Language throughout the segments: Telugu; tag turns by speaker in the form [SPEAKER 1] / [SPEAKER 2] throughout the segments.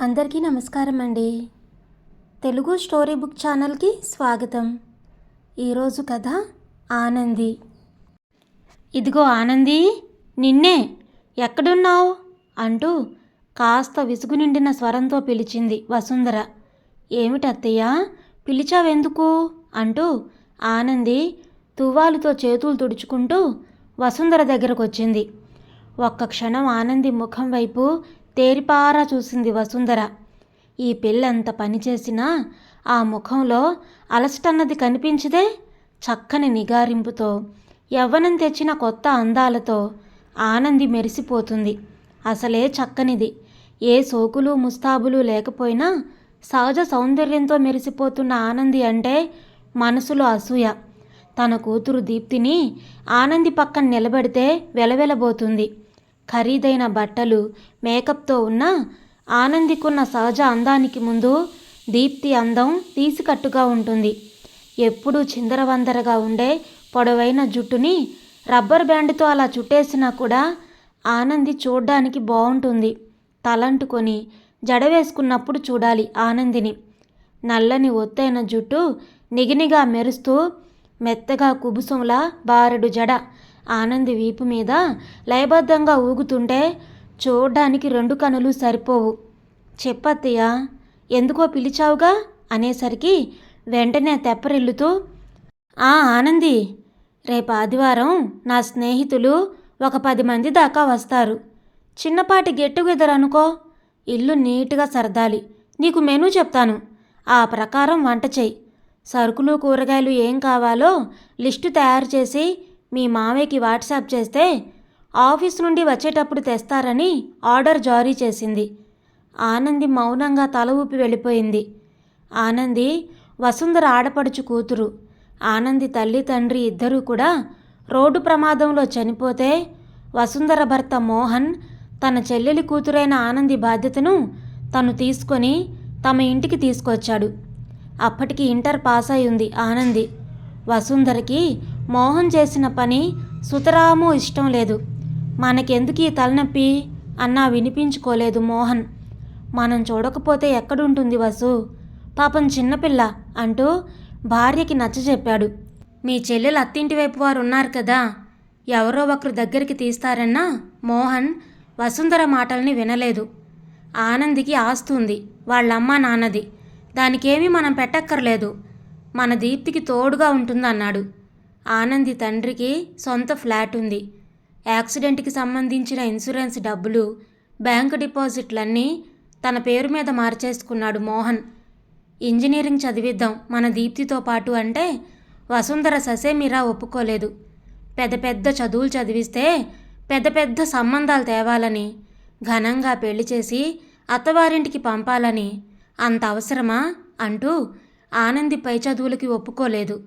[SPEAKER 1] అందరికీ నమస్కారం అండి తెలుగు స్టోరీ బుక్ ఛానల్కి స్వాగతం. ఈరోజు కథ ఆనంది. ఇదిగో ఆనంది నిన్నే ఎక్కడున్నావు? అంటూ కాస్త విసుగు నిండిన స్వరంతో పిలిచింది వసుంధర. ఏమిటత్తయ్య పిలిచావెందుకు? అంటూ ఆనంది తువ్వాలుతో చేతులు తుడుచుకుంటూ వసుంధర దగ్గరకు వచ్చింది ఒక్క క్షణం ఆనంది ముఖం వైపు తేరిపారా చూసింది వసుంధర. ఈ పిల్లంత పనిచేసినా ఆ ముఖంలో అలసటన్నది కనిపించదే చక్కని నిగారింపుతో యవ్వనం తెచ్చిన కొత్త అందాలతో ఆనంది మెరిసిపోతుంది. అసలే చక్కనిది. ఏ సోకులు ముస్తాబులు లేకపోయినా సహజ సౌందర్యంతో మెరిసిపోతున్న ఆనంది అంటే మనసులో అసూయ. తన కూతురు దీప్తిని ఆనంది పక్కన నిలబెడితే వెలవెలబోతుంది. ఖరీదైన బట్టలు మేకప్తో ఉన్న ఆనందికున్న సహజ అందానికి ముందు దీప్తి అందం తీసికట్టుగా ఉంటుంది. ఎప్పుడూ చిందరవందరగా ఉండే పొడవైన జుట్టుని రబ్బర్ బ్యాండ్తో అలా చుట్టేసినా కూడా ఆనంది చూడ్డానికి బాగుంటుంది తలంటుకొని జడ వేసుకున్నప్పుడు చూడాలి ఆనందిని. నల్లని ఒత్తైన జుట్టు నిగినిగా మెరుస్తూ మెత్తగా కుబుసంలా బారెడు జడ. ఆనంది వీపు మీద లయబద్ధంగా ఊగుతుంటే చూడ్డానికి రెండు కనులు సరిపోవు. చెప్పత్తయ్య ఎందుకో పిలిచావుగా? అనేసరికి వెంటనే తెప్పరిల్లుతూ ఆ ఆనంది రేపు ఆదివారం నా స్నేహితులు ఒక పది మంది దాకా వస్తారు. చిన్నపాటి గెట్టుగెదరనుకో అనుకో. ఇల్లు నీట్గా సర్దాలి. నీకు మెనూ చెప్తాను. ఆ ప్రకారం వంట చెయ్యి. సరుకులు కూరగాయలు ఏం కావాలో లిస్టు తయారు చేసి మీ మామయ్యకి వాట్సాప్ చేస్తే ఆఫీస్ నుండి వచ్చేటప్పుడు తెస్తారని ఆర్డర్ జారీ చేసింది. ఆనంది మౌనంగా తల ఊపి వెళ్ళిపోయింది. ఆనంది వసుంధర ఆడపడుచు కూతురు. ఆనంది తల్లి తండ్రి ఇద్దరూ కూడా రోడ్డు ప్రమాదంలో చనిపోతే వసుంధర భర్త మోహన్ తన చెల్లెలి కూతురైన ఆనంది బాధ్యతను తను తీసుకొని తమ ఇంటికి తీసుకొచ్చాడు. అప్పటికి ఇంటర్ పాస్ అయి ఉంది ఆనంది. వసుంధరకి మోహన్ చేసిన పని సుతరాము ఇష్టం లేదు. మనకెందుకు ఈ తలనొప్పి? అన్నా వినిపించుకోలేదు మోహన్. మనం చూడకపోతే ఎక్కడుంటుంది వసు? పాపం చిన్నపిల్ల అంటూ భార్యకి నచ్చజెప్పాడు మీ చెల్లెలు అత్తింటి వైపు వారు ఉన్నారు కదా? ఎవరో ఒకరు దగ్గరికి తీస్తారన్నా మోహన్ వసుంధర మాటల్ని వినలేదు. ఆనందికి ఆస్తుంది. వాళ్ళమ్మ నాన్నది. దానికేమీ మనం పెట్టక్కర్లేదు. మన దీప్తికి తోడుగా ఉంటుందన్నాడు. ఆనంది తండ్రికి సొంత ఫ్లాట్ ఉంది. యాక్సిడెంట్కి సంబంధించిన ఇన్సూరెన్స్ డబ్బులు బ్యాంకు డిపాజిట్లన్నీ తన పేరు మీద మార్చేసుకున్నాడు మోహన్. ఇంజనీరింగ్ చదివిద్దాం మన దీప్తితో పాటు అంటే వసుంధర ససేమిరా ఒప్పుకోలేదు. పెద్ద పెద్ద చదువులు చదివిస్తే పెద్ద పెద్ద సంబంధాలు తేవాలని ఘనంగా పెళ్ళి చేసి అత్తవారింటికి పంపాలని అంత అవసరమా? అంటూ ఆనంది పై చదువులకి ఒప్పుకోలేదు.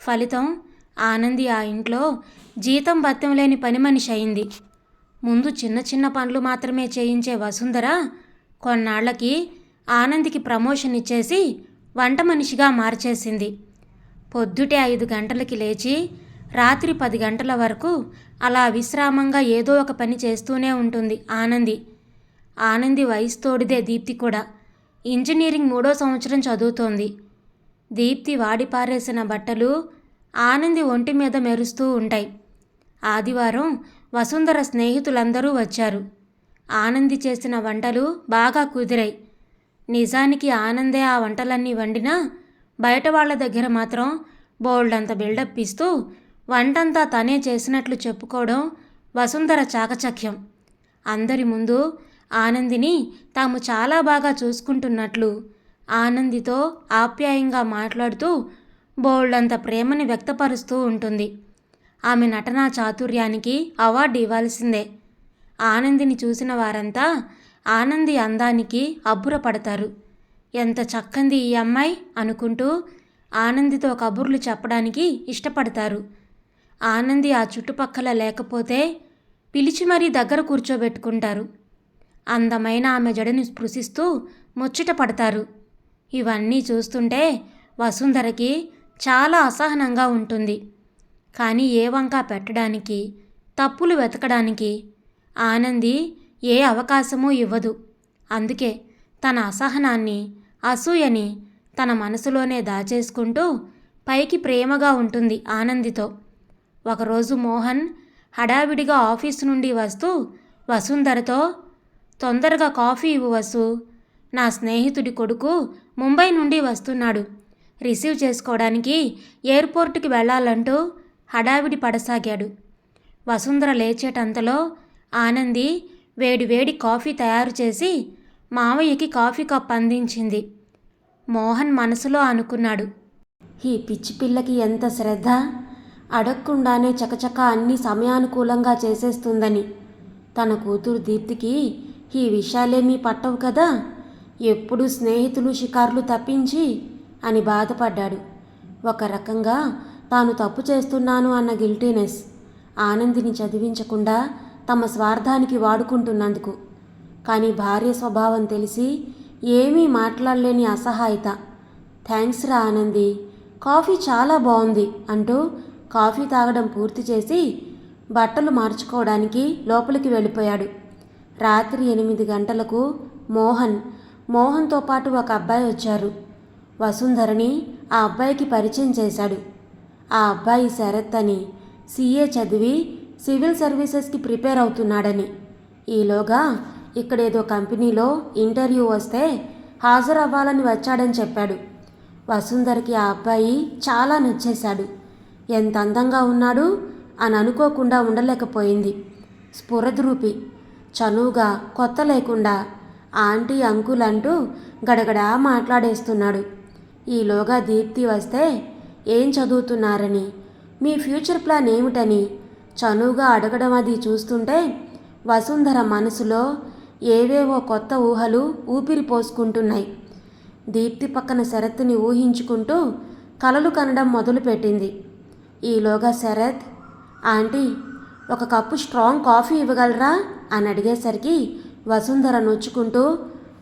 [SPEAKER 1] ఫలితం ఆనంది ఆ ఇంట్లో జీతం భత్యం లేని పని మనిషి అయింది. ముందు చిన్న చిన్న పనులు మాత్రమే చేయించే వసుంధర కొన్నాళ్ళకి ఆనందికి ప్రమోషన్ ఇచ్చేసి వంట మనిషిగా మార్చేసింది. పొద్దుటే ఐదు గంటలకి లేచి రాత్రి పది గంటల వరకు అలా విశ్రామంగా ఏదో ఒక పని చేస్తూనే ఉంటుంది ఆనంది. ఆనంది వయసు తోడిదే దీప్తి కూడా. ఇంజనీరింగ్ మూడో సంవత్సరం చదువుతోంది. దీప్తి వాడిపారేసిన బట్టలు ఆనంది ఒంటి మీద మెరుస్తూ ఉంటాయి. ఆదివారం వసుంధర స్నేహితులందరూ వచ్చారు. ఆనంది చేసిన వంటలు బాగా కుదిరాయి. నిజానికి ఆనందే ఆ వంటలన్నీ వండినా బయట వాళ్ళ దగ్గర మాత్రం బోల్డంత బిల్డప్ ఇస్తూ వంటంతా తనే చేసినట్లు చెప్పుకోవడం వసుంధర చాకచక్యం. అందరి ముందు ఆనందిని తాము చాలా బాగా చూసుకుంటున్నట్లు ఆనందితో ఆప్యాయంగా మాట్లాడుతూ బోల్డంత ప్రేమని వ్యక్తపరుస్తూ ఉంటుంది. ఆమె నటనా చాతుర్యానికి అవార్డు ఇవ్వాల్సిందే. ఆనందిని చూసిన వారంతా ఆనంది అందానికి అబ్బురపడతారు. ఎంత చక్కంది ఈ అమ్మాయి అనుకుంటూ ఆనందితో కబుర్లు చెప్పడానికి ఇష్టపడతారు. ఆనంది ఆ చుట్టుపక్కల లేకపోతే పిలిచి మరీ దగ్గర కూర్చోబెట్టుకుంటారు. అందమైన ఆమె జడను స్పృశిస్తూ ముచ్చట పడతారు. ఇవన్నీ చూస్తుంటే వసుంధరకి చాలా అసహనంగా ఉంటుంది. కానీ ఏ వంక పెట్టడానికి తప్పులు వెతకడానికి ఆనంది ఏ అవకాశమూ ఇవ్వదు. అందుకే తన అసహనాన్ని అసూయని తన మనసులోనే దాచేసుకుంటూ పైకి ప్రేమగా ఉంటుంది ఆనందితో. ఒకరోజు మోహన్ హడావిడిగా ఆఫీసు నుండి వస్తూ వసుంధరతో తొందరగా కాఫీ ఇవ్వు వసు. నా స్నేహితుడి కొడుకు ముంబై నుండి వస్తున్నాడు. రిసీవ్ చేసుకోవడానికి ఎయిర్పోర్టుకి వెళ్ళాలంటూ హడావిడి పడసాగాడు. వసుంధర లేచేటంతలో ఆనంది వేడివేడి కాఫీ తయారు చేసి మావయ్యకి కాఫీ కప్ అందించింది. మోహన్ మనసులో అనుకున్నాడు. ఈ పిచ్చి పిల్లకి ఎంత శ్రద్ధ? అడగకుండానే చకచక అన్ని సమయానుకూలంగా చేసేస్తుందని. తన కూతురు దీప్తికి ఈ విషయాలేమీ పట్టవు కదా? ఎప్పుడు స్నేహితులు షికార్లు తప్పించి అని బాధపడ్డాడు. ఒక రకంగా తాను తప్పు చేస్తున్నాను అన్న గిల్టీనెస్ ఆనందిని చదివించకుండా తమ స్వార్థానికి వాడుకుంటున్నందుకు. కానీ భార్య స్వభావం తెలిసి ఏమీ మాట్లాడలేని అసహాయత. థ్యాంక్స్ రా ఆనంది. కాఫీ చాలా బాగుంది అంటూ కాఫీ తాగడం పూర్తి చేసి బట్టలు మార్చుకోవడానికి లోపలికి వెళ్ళిపోయాడు. రాత్రి ఎనిమిది గంటలకు మోహన్ మోహన్తో పాటు ఒక అబ్బాయి వచ్చారు. వసుంధరని ఆ అబ్బాయికి పరిచయం చేశాడు. ఆ అబ్బాయి శరత్ అని సీఏ చదివి సివిల్ సర్వీసెస్కి ప్రిపేర్ అవుతున్నాడని. ఈలోగా ఇక్కడేదో కంపెనీలో ఇంటర్వ్యూ వస్తే హాజరవ్వాలని వచ్చాడని చెప్పాడు. వసుంధరకి ఆ అబ్బాయి చాలా నచ్చేశాడు. ఎంత అందంగా ఉన్నాడు అని అనుకోకుండా ఉండలేకపోయింది. స్ఫురద్రూపి చనువుగా కొత్త లేకుండా ఆంటీ అంకుల్ అంటూ గడగడా మాట్లాడేస్తున్నాడు. ఈలోగా దీప్తి వస్తే ఏం చదువుతున్నారని మీ ఫ్యూచర్ ప్లాన్ ఏమిటని చనువుగా అడగడం అది చూస్తుంటే వసుంధర మనసులో ఏవేవో కొత్త ఊహలు ఊపిరి పోసుకుంటున్నాయి. దీప్తి పక్కన శరత్ని ఊహించుకుంటూ కలలు కనడం మొదలుపెట్టింది. ఈలోగా శరత్ ఆంటీ ఒక కప్పు స్ట్రాంగ్ కాఫీ ఇవ్వగలరా? అని అడిగేసరికి వసుంధర నొచ్చుకుంటూ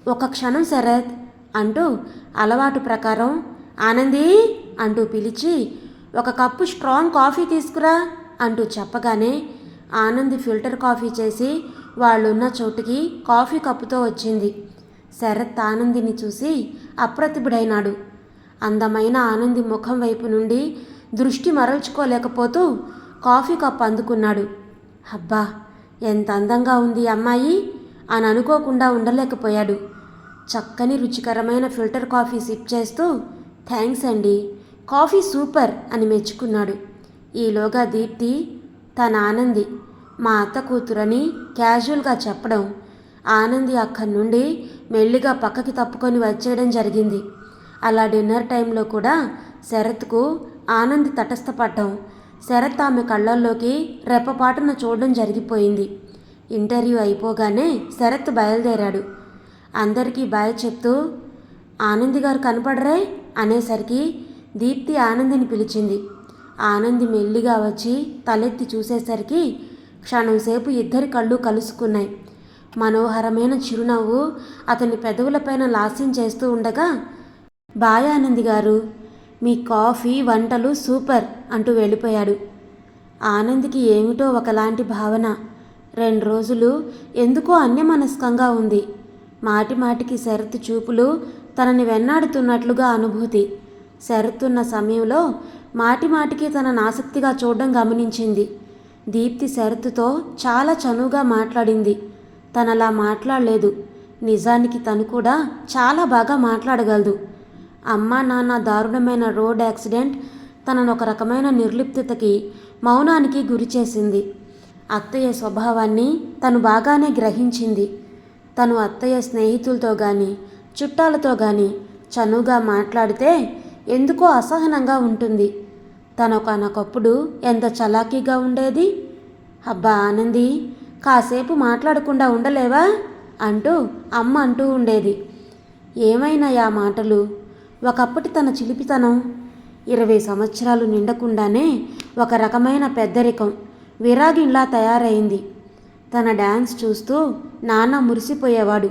[SPEAKER 1] ఒక క్షణం శరత్ అంటూ అలవాటు ప్రకారం ఆనంది అంటూ పిలిచి ఒక కప్పు స్ట్రాంగ్ కాఫీ తీసుకురా అంటూ చెప్పగానే ఆనంది ఫిల్టర్ కాఫీ చేసి వాళ్ళున్న చోటుకి కాఫీ కప్పుతో వచ్చింది. శరత్ ఆనందిని చూసి అప్రతిభుడైనాడు. అందమైన ఆనంది ముఖం వైపు నుండి దృష్టి మరల్చుకోలేకపోతూ కాఫీ కప్ అందుకున్నాడు. అబ్బా! ఎంత అందంగా ఉంది అమ్మాయి అని అనుకోకుండా ఉండలేకపోయాడు. చక్కని రుచికరమైన ఫిల్టర్ కాఫీ సిప్ చేస్తూ థ్యాంక్స్ అండి కాఫీ సూపర్ అని మెచ్చుకున్నాడు. ఈలోగా దీప్తి తన ఆనంది మా అత్త కూతురని క్యాజువల్గా చెప్పడం ఆనంది అక్కడి నుండి మెల్లిగా పక్కకి తప్పుకొని వచ్చేయడం జరిగింది. అలా డిన్నర్ టైంలో కూడా శరత్కు ఆనంది తటస్థపడటం శరత్ ఆమె కళ్ళల్లోకి రెప్పపాటున చూడడం జరిగిపోయింది. ఇంటర్వ్యూ అయిపోగానే శరత్ బయలుదేరాడు. అందరికీ బాయ్ చెప్తూ ఆనంది గారు కనపడరే? అనేసరికి దీప్తి ఆనందిని పిలిచింది. ఆనంది మెల్లిగా వచ్చి తలెత్తి చూసేసరికి క్షణంసేపు ఇద్దరి కళ్ళు కలుసుకున్నాయి. మనోహరమైన చిరునవ్వు అతని పెదవులపైన లాస్యం చేస్తూ ఉండగా బాయ్ ఆనంది గారు! మీ కాఫీ వంటలు సూపర్ అంటూ వెళ్ళిపోయాడు. ఆనంద్కి ఏమిటో ఒకలాంటి భావన. రెండు రోజులు ఎందుకో అన్యమనస్కంగా ఉంది. మాటి మాటికి శరత్ చూపులు తనని వెన్నాడుతున్నట్లుగా అనుభూతి. శరత్తున్న సమయంలో మాటి మాటికి తనను ఆసక్తిగా చూడడం గమనించింది. దీప్తి శరత్తుతో చాలా చనువుగా మాట్లాడింది. తనలా మాట్లాడలేదు. నిజానికి తను కూడా చాలా బాగా మాట్లాడగలదు. అమ్మా నాన్న దారుణమైన రోడ్ యాక్సిడెంట్ తనను ఒక రకమైన నిర్లిప్తతకి మౌనానికి గురి చేసింది. అత్తయ్య స్వభావాన్ని తను బాగానే గ్రహించింది. తను అత్తయ్య స్నేహితులతో కానీ చుట్టాలతో కానీ చనువుగా మాట్లాడితే ఎందుకో అసహనంగా ఉంటుంది. తనొకనొకప్పుడు ఎంత చలాకీగా ఉండేది? అబ్బా ఆనంది కాసేపు మాట్లాడకుండా ఉండలేవా? అంటూ అమ్మ అంటూ ఉండేది. ఏమైనాయా మాటలు? ఒకప్పటి తన చిలిపితనం ఇరవై సంవత్సరాలు నిండకుండానే ఒక రకమైన పెద్దరికం విరాగిన్లా తయారైంది. తన డ్యాన్స్ చూస్తూ నాన్న మురిసిపోయేవాడు.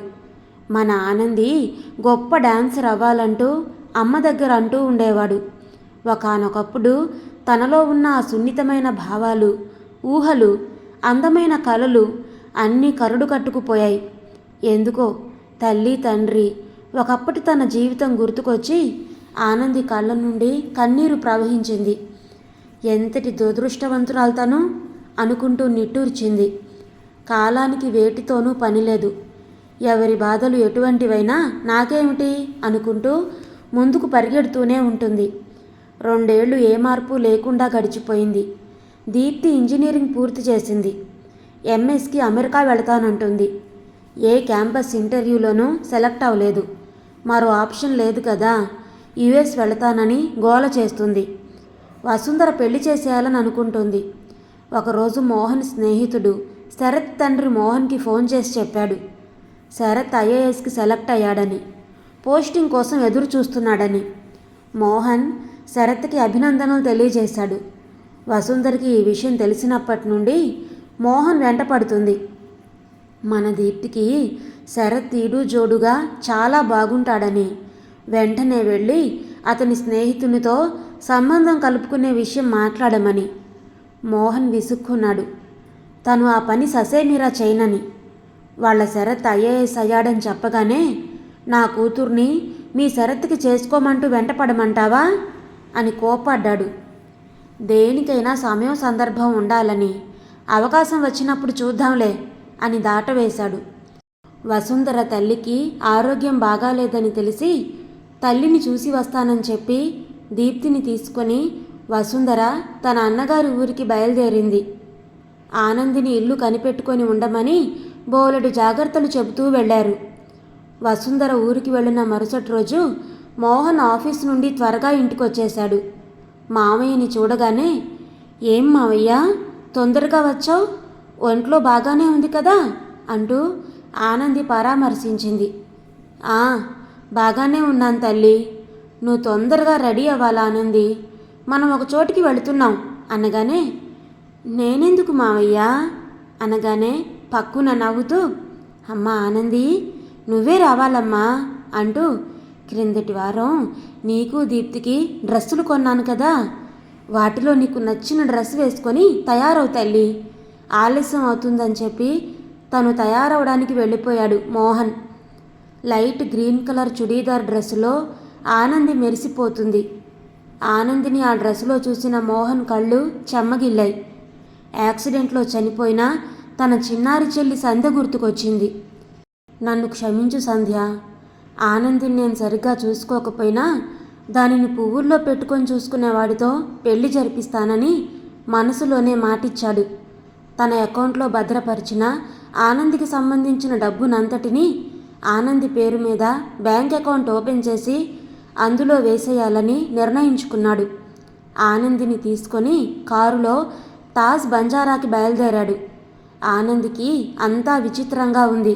[SPEAKER 1] మన ఆనంది గొప్ప డాన్సర్ అవ్వాలంటూ అమ్మ దగ్గర అంటూ ఉండేవాడు. ఒకానొకప్పుడు తనలో ఉన్న ఆ సున్నితమైన భావాలు ఊహలు అందమైన కలలు అన్నీ కరుడు కట్టుకుపోయాయి. ఎందుకో తల్లి తండ్రి ఒకప్పటి తన జీవితం గుర్తుకొచ్చి ఆనంది కళ్ళ నుండి కన్నీరు ప్రవహించింది. ఎంతటి దురదృష్టవంతురాలు తను అనుకుంటూ నిట్టూర్చింది. కాలానికి వేటితోనూ పనిలేదు. ఎవరి బాధలు ఎటువంటివైనా నాకేమిటి? అనుకుంటూ ముందుకు పరిగెడుతూనే ఉంటుంది. రెండేళ్ళు ఏ మార్పు లేకుండా గడిచిపోయింది. దీప్తి ఇంజనీరింగ్ పూర్తి చేసింది. ఎంఎస్కి అమెరికా వెళతానంటుంది. ఏ క్యాంపస్ ఇంటర్వ్యూలోనూ సెలెక్ట్ అవ్వలేదు. మరో ఆప్షన్ లేదు కదా. యుఎస్ వెళతానని గోల చేస్తుంది. వసుంధర పెళ్ళి చేసేయాలని అనుకుంటుంది. ఒకరోజు మోహన్ స్నేహితుడు శరత్ తండ్రి మోహన్కి ఫోన్ చేసి చెప్పాడు. శరత్ ఐఏఎస్కి సెలెక్ట్ అయ్యాడని పోస్టింగ్ కోసం ఎదురు చూస్తున్నాడని. మోహన్ శరత్కి అభినందనలు తెలియజేశాడు. వసుంధర్కి ఈ విషయం తెలిసినప్పటి నుండి మోహన్ వెంటపడుతుంది. మన దీప్తికి శరత్ తీడు జోడుగా చాలా బాగుంటాడని. వెంటనే వెళ్ళి అతని స్నేహితునితో సంబంధం కలుపుకునే విషయం మాట్లాడమని. మోహన్ విసుక్కున్నాడు. తను ఆ పని ససేమీరా చేయనని. వాళ్ళ శరత్ ఐఏఎస్ అయ్యాడని చెప్పగానే నా కూతుర్ని మీ శరత్కి చేసుకోమంటూ వెంటపడమంటావా? అని కోప్పడ్డాడు. దేనికైనా సమయం సందర్భం ఉండాలని. అవకాశం వచ్చినప్పుడు చూద్దాంలే. అని దాటవేశాడు. వసుంధర తల్లికి ఆరోగ్యం బాగాలేదని తెలిసి తల్లిని చూసి వస్తానని చెప్పి దీప్తిని తీసుకొని వసుంధర తన అన్నగారి ఊరికి బయలుదేరింది. ఆనందిని ఇల్లు కనిపెట్టుకొని ఉండమని బోలెడు జాగ్రత్తలు చెబుతూ వెళ్ళారు. వసుంధర ఊరికి వెళ్ళిన మరుసటి రోజు మోహన్ ఆఫీస్ నుండి త్వరగా ఇంటికొచ్చేశాడు. మామయ్యని చూడగానే ఏం మావయ్య తొందరగా వచ్చావు? ఒంట్లో బాగానే ఉంది కదా? అంటూ ఆనంది పరామర్శించింది. ఆ బాగానే ఉన్నాను తల్లి. నువ్వు తొందరగా రెడీ అవ్వాలి ఆనంది మనం ఒక చోటికి వెళుతున్నాం. అనగానే నేనెందుకు మావయ్య? అనగానే పక్కున నవ్వుతూ అమ్మ ఆనంది నువ్వే రావాలమ్మా అంటూ క్రిందటి వారం నీకు దీప్తికి డ్రెస్సులు కొన్నాను కదా. వాటిలో నీకు నచ్చిన డ్రెస్ వేసుకొని తయారవు తల్లి. ఆలస్యం అవుతుందని చెప్పి తను తయారవడానికి వెళ్ళిపోయాడు Mohan. Light green colour churidar డ్రెస్సులో Anandi మెరిసిపోతుంది. ఆనందిని ఆ డ్రెస్సులో చూసిన మోహన్ కళ్ళు చెమ్మగిల్లాయి. యాక్సిడెంట్లో చనిపోయిన తన చిన్నారి చెల్లి సంధ్య గుర్తుకొచ్చింది. నన్ను క్షమించు సంధ్య. ఆనందిని నేను సరిగ్గా చూసుకోకపోయినా దానిని పువ్వుల్లో పెట్టుకొని చూసుకునేవాడితో పెళ్ళి జరిపిస్తానని మనసులోనే మాటిచ్చాడు. తన అకౌంట్లో భద్రపరిచిన ఆనందికి సంబంధించిన డబ్బునంతటినీ ఆనంది పేరు మీద బ్యాంక్ అకౌంట్ ఓపెన్ చేసి అందులో వేసేయాలని నిర్ణయించుకున్నాడు. ఆనందిని తీసుకొని కారులో తాజ్ బంజారాకి బయలుదేరాడు. ఆనందికి అంతా విచిత్రంగా ఉంది.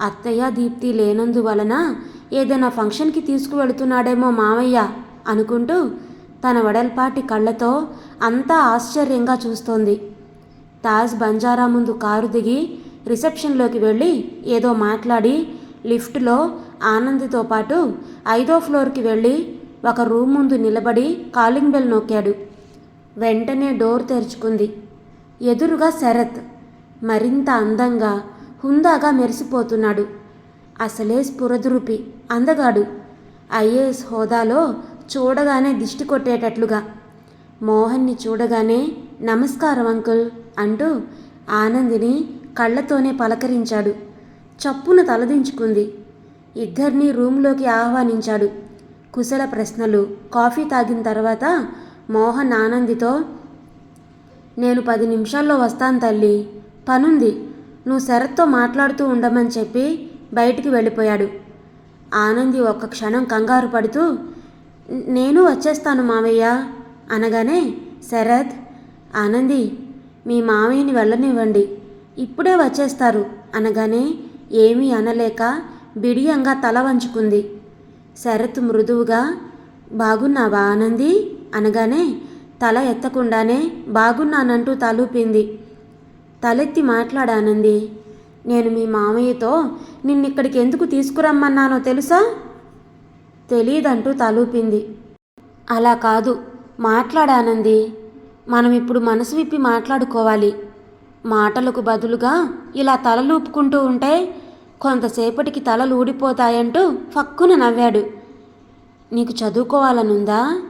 [SPEAKER 1] అత్తయ్య దీప్తి లేనందువలన ఏదైనా ఫంక్షన్కి తీసుకువెళుతున్నాడేమో మామయ్య అనుకుంటూ తన వడల్పాటి కళ్ళతో అంతా ఆశ్చర్యంగా చూస్తోంది. తాజ్ బంజారా ముందు కారు దిగి రిసెప్షన్లోకి వెళ్ళి ఏదో మాట్లాడి లిఫ్ట్లో ఆనందితో పాటు ఐదో ఫ్లోర్కి వెళ్ళి ఒక రూమ్ ముందు నిలబడి కాలింగ్ బెల్ నొక్కాడు. వెంటనే డోర్ తెరుచుకుంది. ఎదురుగా శరత్ మరింత అందంగా హుందాగా మెరిసిపోతున్నాడు. అసలే స్ఫురద్రూపి అందగాడు. ఐఏఎస్ హోదాలో చూడగానే దిష్టి కొట్టేటట్లుగా. మోహన్ని చూడగానే నమస్కారం అంకుల్. అంటూ ఆనందిని కళ్ళతోనే పలకరించాడు. చప్పున తలదించుకుంది ఇద్దరినీ రూంలోకి ఆహ్వానించాడు. కుశల ప్రశ్నలు. కాఫీ తాగిన తర్వాత మోహన్ ఆనందితో నేను పది నిమిషాల్లో వస్తాను తల్లి. పనుంది. నువ్వు శరత్తో మాట్లాడుతూ ఉండమని చెప్పి బయటికి వెళ్ళిపోయాడు. ఆనంది ఒక్క క్షణం కంగారు పడుతూ నేను వచ్చేస్తాను మావయ్య అనగానే శరత్ ఆనంది మీ మామయ్యని వెళ్ళనివ్వండి. ఇప్పుడే వచ్చేస్తారు. అనగానే ఏమీ అనలేక బిడియంగా తల వంచుకుంది. శరత్ మృదువుగా బాగున్నావా ఆనంది? అనగానే తల ఎత్తకుండానే బాగున్నానంటూ తలూపింది. తలెత్తి మాట్లాడానంది నేను మీ మామయ్యతో నిన్నిక్కడికి ఎందుకు తీసుకురమ్మన్నానో తెలుసా? తెలీదంటూ తలూపింది. అలా కాదు మాట్లాడానంది మనం ఇప్పుడు మనసు విప్పి మాట్లాడుకోవాలి. మాటలకు బదులుగా ఇలా తలలూపుకుంటూ ఉంటే కొంతసేపటికి తలలు ఊడిపోతాయంటూ ఫక్కున నవ్వాడు. నీకు చదువుకోవాలనుందా?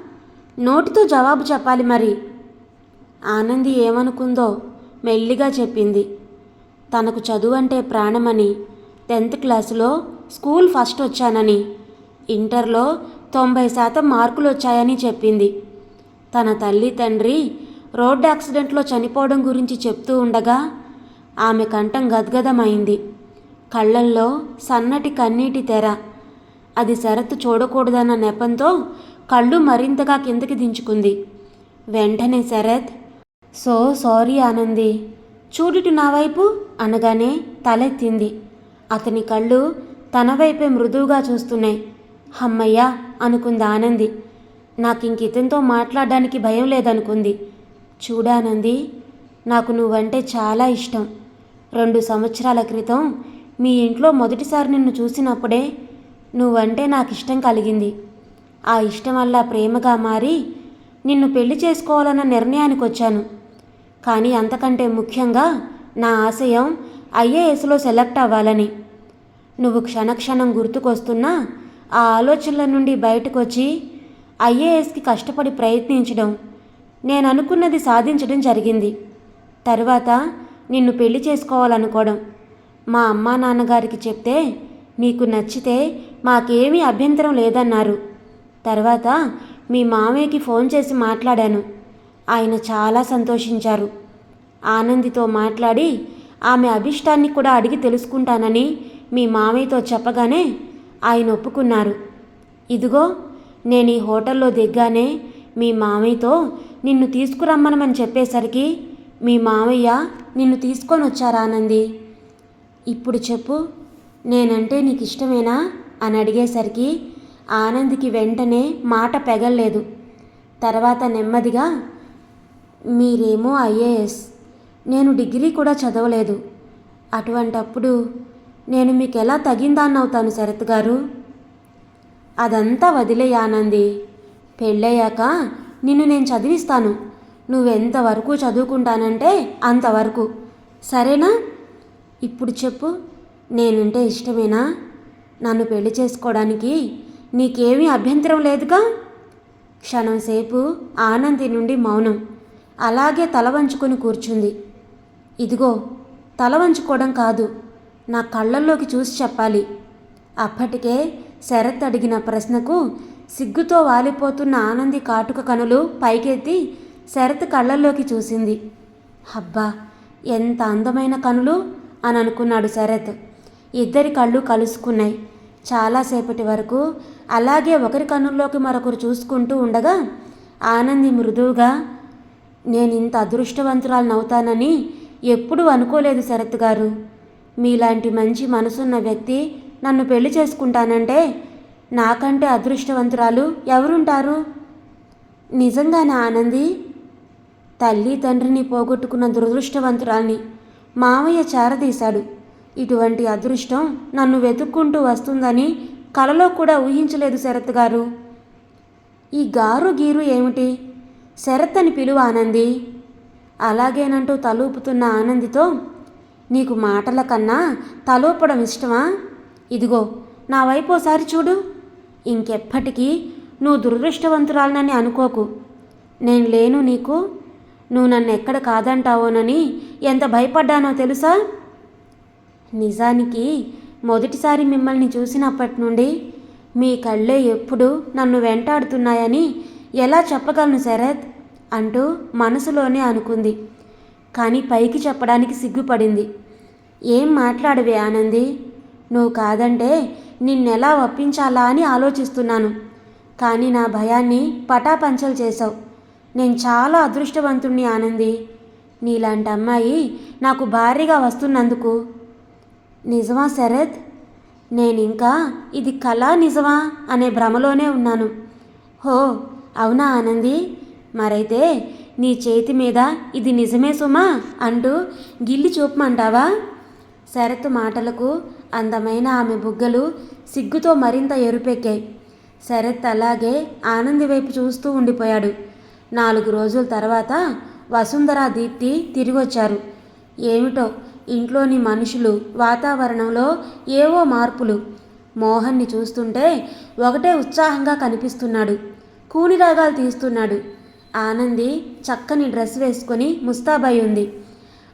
[SPEAKER 1] నోటితో జవాబు చెప్పాలి మరి. ఆనంది ఏమనుకుందో మెల్లిగా చెప్పింది. తనకు చదువు అంటే ప్రాణమని టెన్త్ క్లాసులో స్కూల్ ఫస్ట్ వచ్చానని ఇంటర్లో తొంభై శాతం మార్కులు వచ్చాయని చెప్పింది. తన తల్లి తండ్రి రోడ్డు యాక్సిడెంట్లో చనిపోవడం గురించి చెప్తూ ఉండగా ఆమె కంఠం గద్గదమైంది. కళ్ళల్లో సన్నటి కన్నీటి తెర. అది శరత్ చూడకూడదన్న నెపంతో కళ్ళు మరింతగా కిందకి దించుకుంది. వెంటనే శరత్ సో సారీ ఆనంది. చూడుటు నా వైపు అనగానే తలెత్తింది. అతని కళ్ళు తన వైపే మృదువుగా చూస్తున్నాయి. హమ్మయ్యా అనుకుంది ఆనంది. నాకింక ఇతనితో మాట్లాడడానికి భయం లేదనుకుంది. చూడానంది. నాకు నువ్వంటే చాలా ఇష్టం. రెండు సంవత్సరాల క్రితం మీ ఇంట్లో మొదటిసారి నిన్ను చూసినప్పుడే నువ్వంటే నాకు ఇష్టం కలిగింది. ఆ ఇష్టం వల్ల ప్రేమగా మారి నిన్ను పెళ్ళి చేసుకోవాలన్న నిర్ణయానికి వచ్చాను కానీ అంతకంటే ముఖ్యంగా నా ఆశయం ఐఏఎస్లో సెలెక్ట్ అవ్వాలని. నువ్వు క్షణక్షణం గుర్తుకొస్తున్నా ఆ ఆలోచనల నుండి బయటకొచ్చి ఐఏఎస్కి కష్టపడి ప్రయత్నించడం నేను అనుకున్నది సాధించడం జరిగింది. తర్వాత నిన్ను పెళ్ళి చేసుకోవాలనుకోవడం. మా అమ్మా నాన్నగారికి చెప్తే నీకు నచ్చితే మాకేమీ అభ్యంతరం లేదన్నారు. తర్వాత మీ మామయ్యకి ఫోన్ చేసి మాట్లాడాను. ఆయన చాలా సంతోషించారు. ఆనందితో మాట్లాడి ఆమె అభిష్టాన్ని కూడా అడిగి తెలుసుకుంటానని మీ మామయ్యతో చెప్పగానే ఆయన ఒప్పుకున్నారు. ఇదిగో నేను ఈ హోటల్లో దిగ్గానే మీ మామయ్యతో నిన్ను తీసుకురమ్మనమని చెప్పేసరికి మీ మామయ్య నిన్ను తీసుకొని వచ్చారా ఆనంది ఇప్పుడు చెప్పు నేనంటే నీకు ఇష్టమేనా అని అడిగేసరికి ఆనంద్కి వెంటనే మాట పెగల్లేదు. తర్వాత నెమ్మదిగా మీరేమో ఐఏఎస్. నేను డిగ్రీ కూడా చదవలేదు. అటువంటప్పుడు నేను మీకు ఎలా తగిందాన్నవుతాను శరత్ గారు? అదంతా వదిలే ఆనంది. పెళ్ళయ్యాక నిన్ను నేను చదివిస్తాను. నువ్వెంతవరకు చదువుకుంటానంటే అంతవరకు సరేనా? ఇప్పుడు చెప్పు. నేనంటే ఇష్టమేనా? నన్ను పెళ్ళి చేసుకోవడానికి నీకేమీ అభ్యంతరం లేదుగా? క్షణం సేపు ఆనంది నుండి మౌనం. అలాగే తల వంచుకొని కూర్చుంది. ఇదిగో తల వంచుకోవడం కాదు. నా కళ్ళల్లోకి చూసి చెప్పాలి. అప్పటికే శరత్ అడిగిన ప్రశ్నకు సిగ్గుతో వాలిపోతున్న ఆనంది కాటుక కనులు పైకెత్తి శరత్ కళ్ళల్లోకి చూసింది. అబ్బా ఎంత అందమైన కనులు! అని అనుకున్నాడు శరత్. ఇద్దరి కళ్ళు కలుసుకున్నాయి. చాలాసేపటి వరకు అలాగే ఒకరి కనుల్లోకి మరొకరు చూసుకుంటూ ఉండగా ఆనంది మృదువుగా నేను ఇంత అదృష్టవంతురాలనవుతానని ఎప్పుడూ అనుకోలేదు శరత్ గారు. మీలాంటి మంచి మనసున్న వ్యక్తి నన్ను పెళ్ళి చేసుకుంటానంటే నాకంటే అదృష్టవంతురాలు ఎవరుంటారు? నిజంగానే ఆనంది? తల్లి తండ్రిని పోగొట్టుకున్న దురదృష్టవంతురాల్ని మామయ్య చేరదీశాడు. ఇటువంటి అదృష్టం నన్ను వెతుక్కుంటూ వస్తుందని కలలో కూడా ఊహించలేదు శరత్ గారు. ఈ గారు గీరు ఏమిటి? శరత్ అని పిలువ ఆనంది. అలాగేనంటూ తలూపుతున్న ఆనందితో నీకు మాటల కన్నా తలూపడం ఇష్టమా? ఇదిగో నా వైపు ఒకసారి చూడు. ఇంకెప్పటికీ నువ్వు దురదృష్టవంతురాలనని అనుకోకు. నేను లేను నీకు. నువ్వు నన్ను ఎక్కడ కాదంటావోనని ఎంత భయపడ్డానో తెలుసా? నిజానికి మొదటిసారి మిమ్మల్ని చూసినప్పటి నుండి మీ కళ్ళే ఎప్పుడు నన్ను వెంటాడుతున్నాయని ఎలా చెప్పగలను శరత్? అంటూ మనసులోనే అనుకుంది. కానీ పైకి చెప్పడానికి సిగ్గుపడింది. ఏం మాట్లాడవే ఆనంది? నువ్వు కాదంటే నిన్నెలా ఒప్పించాలా అని ఆలోచిస్తున్నాను. కానీ నా భయాన్ని పటాపంచలు చేశావు. నేను చాలా అదృష్టవంతుణ్ణి ఆనంది. నీలాంటి అమ్మాయి నాకు భారీగా వస్తున్నందుకు. నిజమా శరత్? నేను ఇంకా ఇది కళ నిజమా అనే భ్రమలోనే ఉన్నాను. హో అవునా ఆనంది? మరైతే నీ చేతి మీద ఇది నిజమే సుమా అంటూ గిల్లి చూపమంటావా? శరత్ మాటలకు అందమైన ఆమె బుగ్గలు సిగ్గుతో మరింత ఎరుపెక్కాయి. శరత్ అలాగే ఆనంది వైపు చూస్తూ ఉండిపోయాడు. నాలుగు రోజుల తర్వాత వసుంధర దీప్తి తిరిగొచ్చారు. ఏమిటో ఇంట్లోని మనుషులు వాతావరణంలో ఏవో మార్పులు. మోహన్ని చూస్తుంటే ఒకటే ఉత్సాహంగా కనిపిస్తున్నాడు. కూని రాగాలు తీస్తున్నాడు. ఆనంది చక్కని డ్రెస్ వేసుకొని ముస్తాబై ఉంది.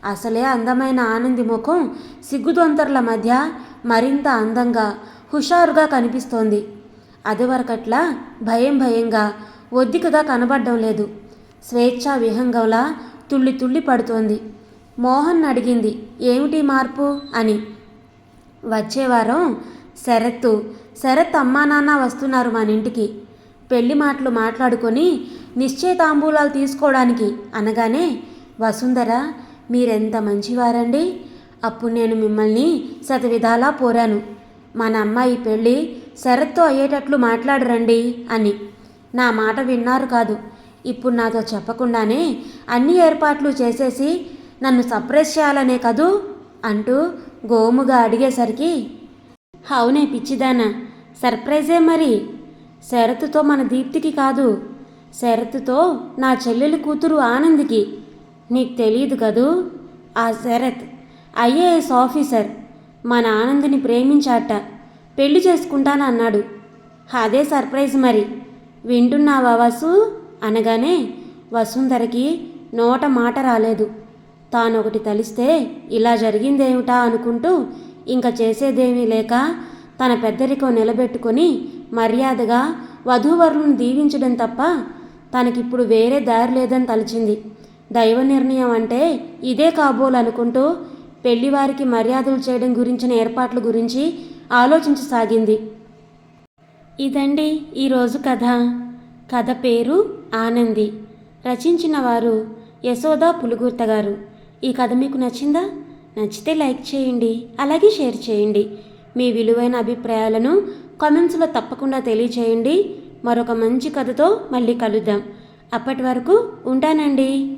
[SPEAKER 1] అసలే అందమైన ఆనంది ముఖం సిగ్గుదొంతర్ల మధ్య మరింత అందంగా హుషారుగా కనిపిస్తోంది. అదివరకట్లా భయం భయంగా ఒద్దికగా కనబడడం లేదు. స్వేచ్ఛా విహంగంలా తుళ్ళి తుళ్ళి పడుతోంది. మోహన్ అడిగింది ఏమిటి మార్పు? అని. వచ్చేవారం శరత్తు శరత్ అమ్మా నాన్న వస్తున్నారు మన ఇంటికి పెళ్ళి మాటలు మాట్లాడుకొని నిశ్చయతాంబూలాలు తీసుకోవడానికి. అనగానే వసుంధర మీరెంత మంచివారండి? అప్పుడు నేను మిమ్మల్ని శతవిధాలా పోరాను. మన అమ్మాయి పెళ్ళి శరత్తో అయ్యేటట్లు మాట్లాడరండి అని. నా మాట విన్నారు కాదు. ఇప్పుడు నాతో చెప్పకుండానే అన్ని ఏర్పాట్లు చేసేసి నన్ను సప్రెస్ చేయాలనే కదూ? అంటూ గోముగా అడిగేసరికి అవునే పిచ్చిదానా సర్ప్రైజే మరి. శరత్తుతో మన దీప్తికి కాదు. శరత్తుతో నా చెల్లెలి కూతురు ఆనందికి. నీకు తెలియదు కదూ? ఆ శరత్ ఐఏఎస్ ఆఫీసర్. మన ఆనందిని ప్రేమించాట. పెళ్ళి చేసుకుంటానన్నాడు అదే సర్ప్రైజ్ మరి. వింటున్నావా వసు? అనగానే వసుంధరకి నోట మాట రాలేదు. తానొకటి తలిస్తే ఇలా జరిగిందేమిటా అనుకుంటూ ఇంకా చేసేదేమీ లేక తన పెద్దరికం నిలబెట్టుకొని మర్యాదగా వధూవరులను దీవించడం తప్ప తనకిప్పుడు వేరే దారి లేదని తలిచింది. దైవ నిర్ణయం అంటే ఇదే కాబోలనుకుంటూ పెళ్ళివారికి మర్యాదలు చేయడం గురించిన ఏర్పాట్ల గురించి ఆలోచించసాగింది. ఇదండి ఈరోజు కథ. కథ పేరు ఆనంది. రచించిన వారు యశోద పులుగుర్త గారు. ఈ కథ మీకు నచ్చిందా? నచ్చితే లైక్ చేయండి అలాగే షేర్ చేయండి. మీ విలువైన అభిప్రాయాలను కామెంట్స్లో తప్పకుండా తెలియచేయండి. మరొక మంచి కథతో మళ్ళీ కలుద్దాం. అప్పటి వరకు ఉంటానండి.